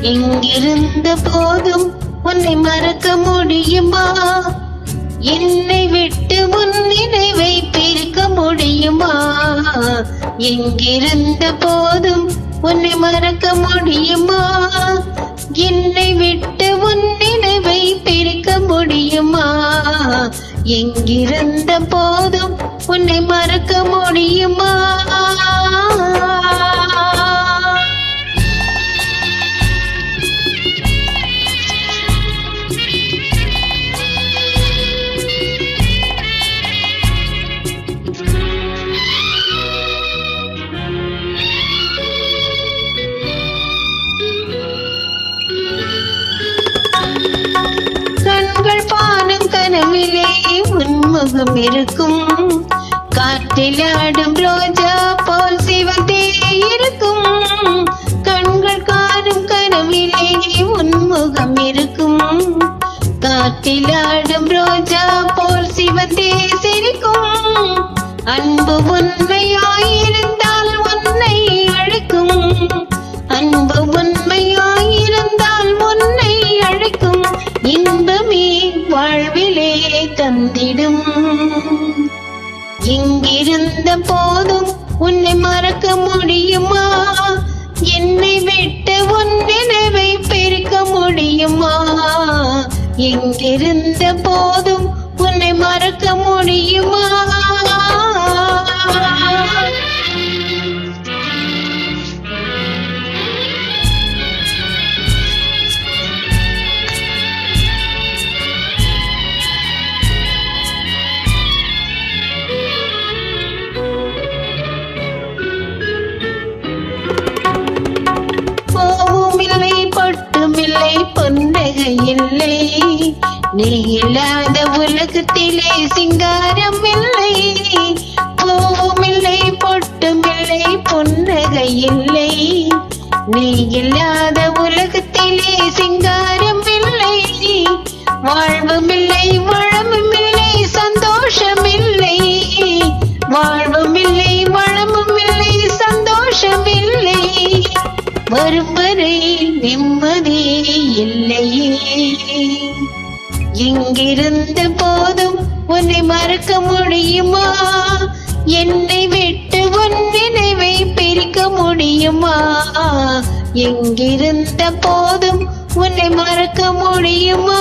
இங்கிருந்த போதும் உன்னை மறக்க முடியுமா? என்னை விட்டு உன் நினைவை பிரிக்க முடியுமா? எங்கிருந்த போதும் உன்னை மறக்க முடியுமா? என்னை விட்டு உன் நினைவை பிரிக்க முடியுமா? எங்கிருந்த போதும் உன்னை மறக்க முடியுமா? முகம் இருக்கும் காற்றில் ஆடும் ரோஜா போல் சிவந்தே இருக்கும். கண்கள் காணும் கனவிலே உன்முகம் இருக்கும் காற்றில் ஆடும் ரோஜா போல் சிவந்தே சிரிக்கும். அன்பு உண்மையாயிருந்தால் உன்னை அழைக்கும். அன்பு உன் வந்திடும். இங்கிருந்த போதும் உன்னை மறக்க முடியுமா? என்னை விட்டு உன் நினைவை பெருக்க முடியுமா? எங்கிருந்த போதும் நீ இல்லாத உலகத்திலே சிங்காரம் இல்லை. வாழ்வும் இல்லை வளமும் இல்லை சந்தோஷம் இல்லை வாழ்வும் இல்லை வளமும் இல்லை சந்தோஷம் இல்லை வரும் வரை நிம்மதி இல்லையே. இங்கிருந்த போதும் உன்னை மறக்க முடியுமா? என்னை விட்டு முடியுமா எங்கிருந்த போதும் உன்னை மறக்க முடியுமா?